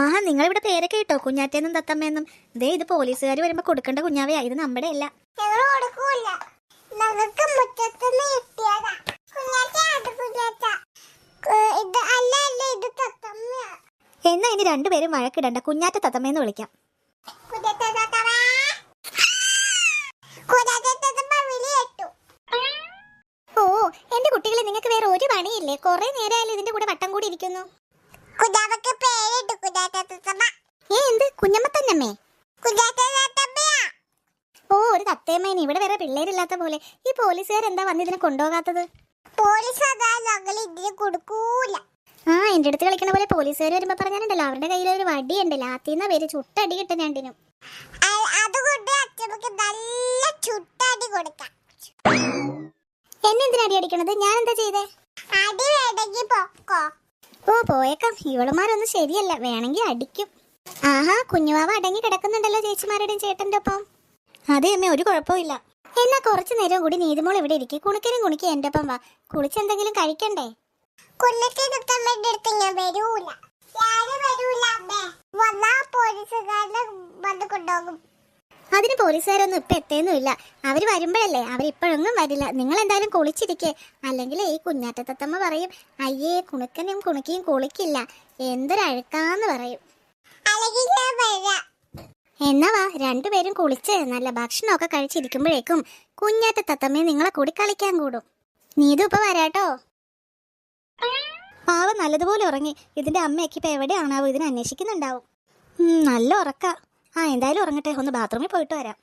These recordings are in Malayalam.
ആഹാ നിങ്ങളിവിടെ പേരൊക്കെ ഇട്ടോ കുഞ്ഞാറ്റേന്നും തത്തമ്മേന്നും. ദേ ഇത് പോലീസുകാർ വരുമ്പോ കൊടുക്കേണ്ട കുഞ്ഞാവയാ ഇത് നമ്മുടെ അല്ല എന്നാ ഇനി രണ്ടുപേരും വഴക്കിടണ്ട. കുഞ്ഞാറ്റ തത്തമ്മയെന്ന് വിളിക്കാം. ഓ എന്റെ കുട്ടികളെ നിങ്ങൾക്ക് വേറെ ഒരു പണിയില്ലേ? കുറെ നേരമായാലും ഇതിന്റെ കൂടെ വട്ടം കൂടി ഇരിക്കുന്നു. കുഞ്ഞാവക്ക് പേരിട്ടു കുഞ്ഞാറ്റ തത്തമ്മ ഏ എന്ത്? കുഞ്ഞമ്മ തന്നമ്മേ കുഞ്ഞാറ്റ ഓ ഒരു തത്തേമ്മേനെ. ഇവിടെ വേറെ പിള്ളേരില്ലാത്ത പോലെ. ഈ പോലീസുകാർ എന്താ വന്ന് ഇതിനെ കൊണ്ടുപോകാത്തത്? പോലീസ് അതാ ഞങ്ങൾ ഇതിന് കൊടുക്കൂല. ആ എന്റെ അടുത്ത് കളിക്കണ പോലെ പോലീസുകാർ വരുമ്പോ പറഞ്ഞാലുണ്ടല്ലോ അവരുടെ കയ്യിൽ ഒരു ഉണ്ട് ലാത്തിന്ന പേര് ചുട്ടടി കിട്ടും രണ്ടിനും. അതുകൊണ്ട് അച്ഛമ്മക്ക് നല്ല ചുട്ടടി കൊടുക്കാം. എന്നെ എന്തിനാ അടി അടിക്കണത്? ഞാൻ എന്താ ചെയ്തേ? അടി വേണമെങ്കിൽ പോയേക്കാം. ഇവളുമാരൊന്നും ശരിയല്ല. വേണമെങ്കിൽ അടിക്കും. ആഹാ കുഞ്ഞുവാവ അടങ്ങി കിടക്കുന്നുണ്ടല്ലോ ചേച്ചിമാരുടെയും ചേട്ടന്റെ ഒപ്പം. അതെ അമ്മ ഒരു കുഴപ്പമില്ല എന്നാ കുറച്ചു നേരം കൂടി നീതിമോൾ ഇവിടെ ഇരിക്കും. കുണിക്കനും കുണിക്കും എന്റെ ഒപ്പം വാ. കുളിച്ചെന്തെങ്കിലും കഴിക്കണ്ടേ? കുന്നത്തെ തത്തമ്മയുടെ അടുത്ത് പോലീസുകാരനെ അതിന് പോലീസുകാരൊന്നും ഇപ്പൊ എത്തേന്നുമില്ല അവർ വരുമ്പോഴല്ലേ അവരിപ്പോഴൊന്നും വരില്ല. നിങ്ങൾ എന്തായാലും കുളിച്ചിരിക്കേ. അല്ലെങ്കിൽ ഈ കുഞ്ഞാറ്റത്തത്തമ്മ പറയും അയ്യേ കുണുക്കനും കുണുക്കിയും കുളിക്കില്ല. എന്തൊരഴുക്കാന്ന് പറയും. എന്നാ വാ രണ്ടുപേരും കുളിച്ച് നല്ല ഭക്ഷണമൊക്കെ കഴിച്ചിരിക്കുമ്പോഴേക്കും കുഞ്ഞാറ്റ തത്തമ്മയെ നിങ്ങളെ കൂടി കളിക്കാൻ കൂടും. നീതു ഇപ്പൊ വരാട്ടോ. പാവ നല്ലതുപോലെ ഉറങ്ങി. ഇതിന്റെ അമ്മയൊക്കെ ഇപ്പൊ എവിടെയാണാവോ? ഇതിനെ അന്വേഷിക്കുന്നുണ്ടാവും. നല്ല ഉറക്ക. ആ എന്തായാലും ഉറങ്ങട്ടെ. ഒന്ന് ബാത്റൂമിൽ പോയിട്ട് വരാം.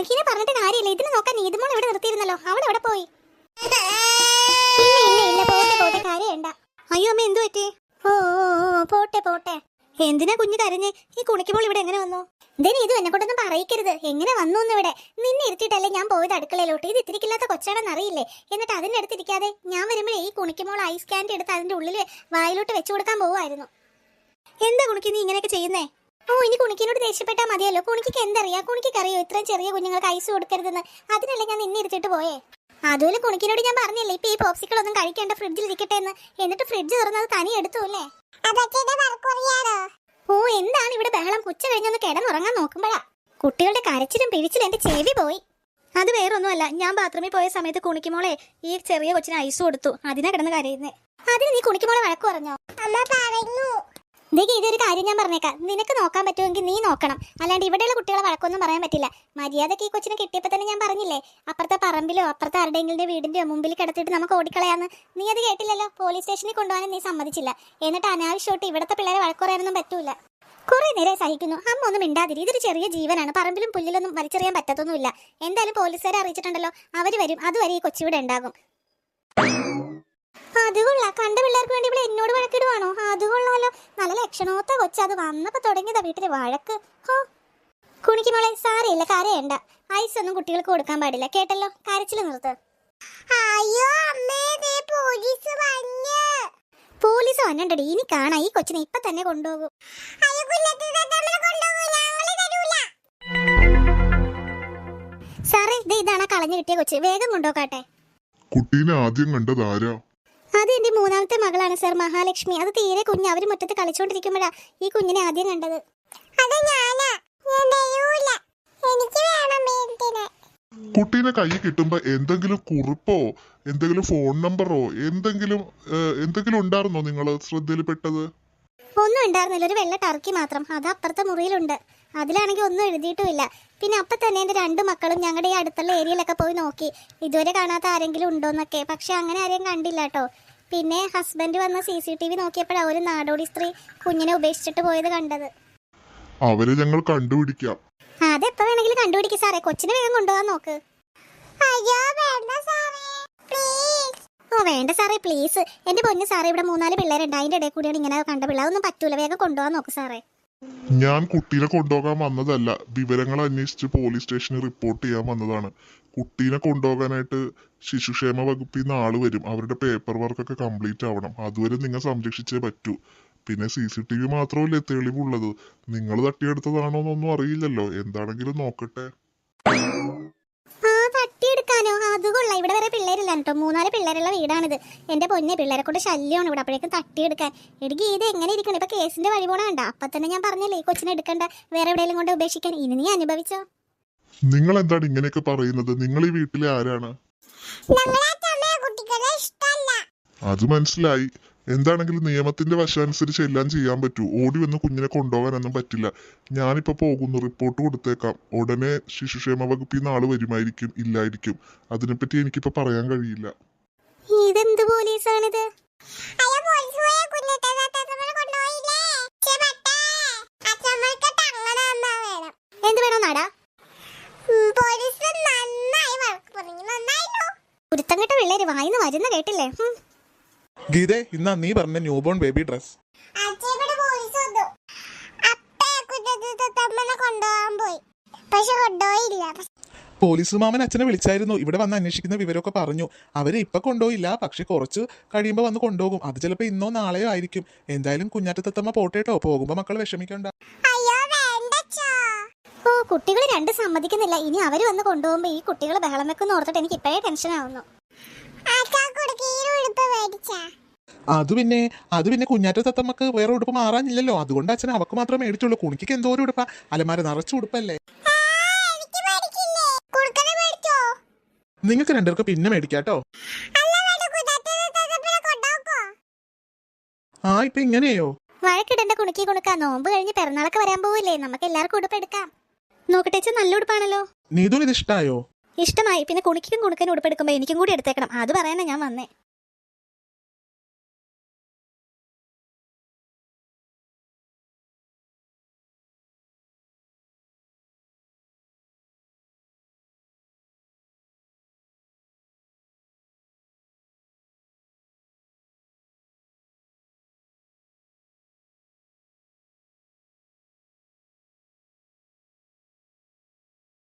കുണുക്കിനെ പറഞ്ഞിട്ട് കാര്യമില്ല. ഇതിന് നോക്കാൻ നീതുമോൾ ഇവിടെ നിർത്തിയിരുന്നല്ലോ? അവൾ എവിടെ പോയി? അയ്യോ അമ്മ എന്തു പറ്റി? ഓ പോട്ടെ പോട്ടെ. എന്തിനാ കുഞ്ഞു കരഞ്ഞ്? ഈ കുണിക്കുമ്പോൾ ഇവിടെ എങ്ങനെ വന്നു? ഇതിന് ഇത് എന്നെ കൊണ്ടൊന്നും പറയിക്കരുത്. എങ്ങനെ വന്നു ഇവിടെ? നിന്നെ ഇരുത്തിയിട്ടല്ലേ ഞാൻ പോയത് അടുക്കളയിലോട്ട്? ഇത് ഇത്തിരിക്കില്ലാത്ത കൊച്ചാണെന്ന് അറിയില്ലേ? എന്നിട്ട് അതിന്റെ അടുത്തിരിക്കാതെ ഞാൻ വരുമ്പോഴേ ഈ കുണിക്കുമ്പോൾ ഐസ് ക്യാൻഡി എടുത്ത് അതിന്റെ ഉള്ളിൽ വായിലോട്ട് വെച്ചു കൊടുക്കാൻ പോവായിരുന്നു എന്താ കുണിക്ക് നീ ഇങ്ങനെയൊക്കെ ചെയ്യുന്നേ? ഓ ഇനി കുണിക്കിനോട് ദേഷ്യപ്പെട്ടാൽ മതിയല്ലോ. കുണിക്ക് എന്തറിയാം? കുണിക്ക് അറിയോ? ഇത്രയും ചെറിയ കുഞ്ഞുങ്ങൾക്ക് ഐസ് കൊടുക്കരുതെന്ന്. അതിനല്ലേ ഞാൻ നിന്നെ ഇരുത്തിട്ട് പോയേ? അതുപോലെ കുണിക്കിനോട് ഞാൻ പറഞ്ഞില്ലേ ഇപ്പൊ ഈ പോപ്സിക്കൾ ഒന്നും കഴിക്കേണ്ട ഫ്രിഡ്ജിൽ ഇരിക്കട്ടെ എന്ന്. എന്നിട്ട് ഫ്രിഡ്ജ് തുറന്നത് തനി എടുത്തു അല്ലേ? ഓ എന്താണ് ഇവിടെ ബഹളം? ഉച്ച കഴിഞ്ഞൊന്ന് കിടന്നുറങ്ങാൻ നോക്കുമ്പോഴാ. കുട്ടികളുടെ കരച്ചിലും പിഴിച്ചിലും എന്റെ ചെവി പോയി. അത് വേറൊന്നുമല്ല ഞാൻ ബാത്റൂമിൽ പോയ സമയത്ത് കുണിക്കുമോളെ ഈ ചെറിയ കൊച്ചിന് ഐസ് കൊടുത്തു. അതിനാ കിടന്ന് കരയുന്നേ. അതിന് നീ കുണിക്കുമോളെ വഴക്കു പറഞ്ഞോ? അമ്മ പറഞ്ഞു ദേഖി ഇതൊരു കാര്യം ഞാൻ പറഞ്ഞേക്കാം. നിനക്ക് നോക്കാൻ പറ്റുമെങ്കിൽ നീ നോക്കണം. അല്ലാണ്ട് ഇവിടെയുള്ള കുട്ടികളെ വഴക്കൊന്നും പറയാൻ പറ്റില്ല. മര്യാദയ്ക്ക് ഈ കൊച്ചിനെ കിട്ടിയപ്പോൾ തന്നെ ഞാൻ പറഞ്ഞില്ലേ? അപ്പുറത്തെ പറമ്പിലോ അപ്പുറത്തെ ആരുടെയെങ്കിലും വീടിന്റെയോ മുമ്പിൽ കിടത്തിയിട്ട് നമുക്ക് ഓടിക്കളയാന്ന്. നീ അത് കേട്ടില്ലല്ലോ? പോലീസ് സ്റ്റേഷനിൽ കൊണ്ടുപോകാൻ നീ സമ്മതിച്ചില്ല. എന്നിട്ട് അനാവശ്യമായിട്ട് ഇവിടുത്തെ പിള്ളേരെ വഴക്ക് പറയാനൊന്നും പറ്റൂല. കുറെ നേരെ സഹിക്കുന്നു. അമ്മ ഒന്നും മിണ്ടാതിരി. ഇതൊരു ചെറിയ ജീവനാണ്. പറമ്പിലും പുല്ലിലൊന്നും വലിച്ചെറിയാൻ പറ്റത്തൊന്നുമില്ല. എന്തായാലും പോലീസുകാരെ അറിയിച്ചിട്ടുണ്ടല്ലോ. അവർ വരും. അതുവരെ ഈ കൊച്ചിവിടെ ഉണ്ടാകും. അത് കൊള്ളാം കണ്ട പിള്ളേർക്ക് വേണ്ടി ഇവിടെ എന്നോട് വഴക്കിടുവാണോ? അത് കൊള്ളാലോ നല്ല ലക്ഷണോത്ത കൊച്ചു അത് വന്നപ്പോ തുടങ്ങിയതാ വീട്ടിലെ വഴക്ക്. ഹോ. കുണിക്ക് മോളെ സാരയില്ല കരയണ്ട. ഐസ് ഒന്നും കുട്ടികൾക്ക് കൊടുക്കാൻ പാടില്ല. കേട്ടല്ലോ? കരച്ചിൽ നിർത്ത്. അയ്യോ അമ്മേ ദേ പോലീസ് വന്ന്. പോലീസ് വന്നണ്ടടി. ഇനി കാണാ. ഈ കൊച്ചിനെ ഇപ്പൊ തന്നെ കൊണ്ടുപോകും. സാറേ ദേ ഇതാണ് കളഞ്ഞു കിട്ടിയ കൊച്ചു. വേഗം കൊണ്ടുപോകാട്ടെ. കുട്ടീനെ ആദ്യം കണ്ടത് ആരാ? മൂന്നാമത്തെ മകളാണ് സർ മഹാലക്ഷ്മി. അത് തീരെ കുഞ്ഞ്. അവർ മുറ്റത്ത് കളിച്ചോണ്ടിരിക്കുമ്പോഴാ ഈ കുഞ്ഞിനെ ആദ്യം കണ്ടത്. അത് ഞാനാ. ഞാൻ തരൂല എനിക്ക് വേണം കുട്ടീനെ കൈ കിട്ടുമ്പോ എന്തെങ്കിലും കുറിപ്പോ എന്തെങ്കിലും ഫോൺ നമ്പറോ എന്തെങ്കിലും എന്തെങ്കിലും ഉണ്ടായിരുന്നോ നിങ്ങൾ ശ്രദ്ധയിൽപ്പെട്ടത്? ഒന്നും ഉണ്ടായിരുന്നില്ല. ഒരു വെള്ള ടർക്കി മാത്രം. അത് അപ്പുറത്തെ മുറിയിലുണ്ട്. അതിലാണെങ്കിൽ ഒന്നും എഴുതിയിട്ടുമില്ല. പിന്നെ അപ്പം തന്നെ എന്റെ രണ്ട് മക്കളും ഞങ്ങളുടെ ഈ അടുത്തുള്ള ഏരിയയിലൊക്കെ പോയി നോക്കി. ഇതുവരെ കാണാത്ത ആരെങ്കിലും ഉണ്ടോന്നൊക്കെ. പക്ഷെ അങ്ങനെ ആരെയും കണ്ടില്ല കേട്ടോ. പിന്നെ ഹസ്ബൻഡ് വന്ന് സി സി ടി വി നോക്കിയപ്പോഴാണ് ഒരു നാടോടി സ്ത്രീ കുഞ്ഞിനെ ഉപേക്ഷിച്ചിട്ട് പോയത് കണ്ടത്. അവരെ ഞങ്ങൾ കണ്ടുപിടിക്കാം. അതെപ്പോ വേണമെങ്കിലും കണ്ടുപിടിക്കും സാറേ. കൊച്ചിനെ വേഗം കൊണ്ടുപോകാൻ നോക്ക്. അയ്യോ വേണ്ട സാറേ. പ്ലീസ് ഓ വേണ്ട സാറേ പ്ലീസ് എന്റെ പൊന്നു സാറേ ഇവിടെ മൂന്നാൽ പിള്ളേരുണ്ട്. അതിന്റെ ഇടയിൽ കൂടിയാണ് ഇങ്ങനെ കണ്ട പിള്ളേർ. ഒന്നും പറ്റൂല. വേഗം കൊണ്ടുപോകാൻ നോക്ക് സാറേ. ഞാൻ കുട്ടീനെ കൊണ്ടുപോകാൻ വന്നതല്ല. വിവരങ്ങൾ അന്വേഷിച്ച് പോലീസ് സ്റ്റേഷനിൽ റിപ്പോർട്ട് ചെയ്യാൻ വന്നതാണ്. കുട്ടീനെ കൊണ്ടുപോകാനായിട്ട് ശിശുക്ഷേമ വകുപ്പിൽ നിന്ന് ആൾ വരും. അവരുടെ പേപ്പർ വർക്കൊക്കെ കംപ്ലീറ്റ് ആവണം. അതുവരെ നിങ്ങൾ സംരക്ഷിച്ചേ പറ്റൂ. പിന്നെ സി സി ടി വി മാത്രമല്ലേ തെളിവുള്ളത്? നിങ്ങൾ തട്ടിയെടുത്തതാണോ എന്നൊന്നും അറിയില്ലല്ലോ. എന്താണെങ്കിലും നോക്കട്ടെ. തട്ടിയെടുക്കാനോ? അത് കൊള്ളാം. ഇവിടെ വരെ പിള്ളേരില്ല കേട്ടോ. മൂന്നാൽ പിള്ളേരുള്ള വീടാണിത്. എന്റെ പൊന്നെ പിള്ളേരെ കൊണ്ട് ശല്യമാണ് ഇവിടെ. അപ്പോഴേക്കും തട്ടിയെടുക്കാൻ. എനിക്ക് ഇത് എങ്ങനെ ഇരിക്കണം? ഇപ്പൊ കേസിന്റെ വഴി പോണ കണ്ട? അപ്പൊ തന്നെ ഞാൻ പറഞ്ഞില്ലേ കൊച്ചിനെ എടുക്കണ്ട. വേറെ എവിടെയെങ്കിലും കൊണ്ട് ഉപേക്ഷിക്കാൻ. ഇനി നീ അനുഭവിച്ചോ? നിങ്ങൾ എന്താണ് ഇങ്ങനെയൊക്കെ പറയുന്നത്? നിങ്ങൾ ഈ വീട്ടിലെ ആരാണ്? അത് മനസ്സിലായി. എന്താണെങ്കിലും നിയമത്തിന്റെ വശമനുസരിച്ച് എല്ലാം ചെയ്യാൻ പറ്റൂ. ഓടി വന്ന് കുഞ്ഞിനെ കൊണ്ടുപോകാനൊന്നും പറ്റില്ല. ഞാനിപ്പോ പോകുന്നു. റിപ്പോർട്ട് കൊടുത്തേക്കാം. ഉടനെ ശിശുക്ഷേമ വകുപ്പിൽ നിന്ന് ആൾ വരുമായിരിക്കും ഇല്ലായിരിക്കും. അതിനെപ്പറ്റി എനിക്കിപ്പോ പറയാൻ കഴിയില്ല. ഇതെന്ത് പോലീസാണിത്? പിള്ളേര് വായിന്ന് വരുന്ന കേട്ടില്ലേ. ഗീതേ ഇന്നാ നീ പറഞ്ഞ ന്യൂബോൺ ബേബി ഡ്രസ് പോലീസ് മാമൻ അച്ഛനെ വിളിച്ചായിരുന്നു. ഇവിടെ വന്ന് അന്വേഷിക്കുന്ന വിവരമൊക്കെ പറഞ്ഞു. അവരെ ഇപ്പൊ കൊണ്ടുപോയില്ല. പക്ഷെ കുറച്ച് കഴിയുമ്പോൾ വന്ന് കൊണ്ടുപോകും. അത് ചിലപ്പോൾ ഇന്നോ നാളെയോ ആയിരിക്കും. എന്തായാലും കുഞ്ഞാറ്റത്തമ്മ പോട്ടേട്ടോ. പോകുമ്പോ മക്കൾ വിഷമിക്കണ്ട. ഓ കുട്ടികൾ രണ്ട് സമ്മതിക്കുന്നില്ല. ഇനി അവർ വന്ന് കൊണ്ടുപോകുമ്പോ ഈ കുട്ടികൾ ബഹളം വെക്കുന്ന ഓർത്തിട്ട് എനിക്ക് ഇപ്പോഴേ ടെൻഷൻ ആവുന്നു. മേടിച്ചാ? അത് പിന്നെ അത് പിന്നെ കുഞ്ഞാറ്റ തത്തമ്മക്ക് വേറെ ഉടുപ്പ് മാറാനില്ലല്ലോ. അതുകൊണ്ട് അച്ഛൻ അവക്ക് മാത്രമേ മേടിച്ചുള്ളൂ. കുണിക്ക് എന്തോ ഒരു ഉടുപ്പാ. അലമാര നിറച്ച ഉടുപ്പല്ലേ? നിങ്ങൾക്ക് രണ്ടുപേർക്ക് പിന്നെ മേടിക്കാട്ടോ. ആ ഇപ്പൊ ഇങ്ങനെയോ? വഴക്കിടണ്ട കുണുക്കി കുണുക്കാ. നോമ്പ് കഴിഞ്ഞ് പിറന്നാളൊക്കെ വരാൻ പോവില്ലേ. നമുക്ക് എല്ലാവർക്കും ഉടുപ്പ് എടുക്കാം. നോക്കട്ടെ നല്ല ഉടുപ്പാണല്ലോ. നീതു ഇത് ഇഷ്ടായോ? ഇഷ്ടമായി. പിന്നെ കുണിക്കും കുണുക്കനും ഉടുപ്പെടുക്കുമ്പോൾ എനിക്കും കൂടി എടുത്തേക്കണം. അത് പറയാനാ ഞാൻ വന്നേ.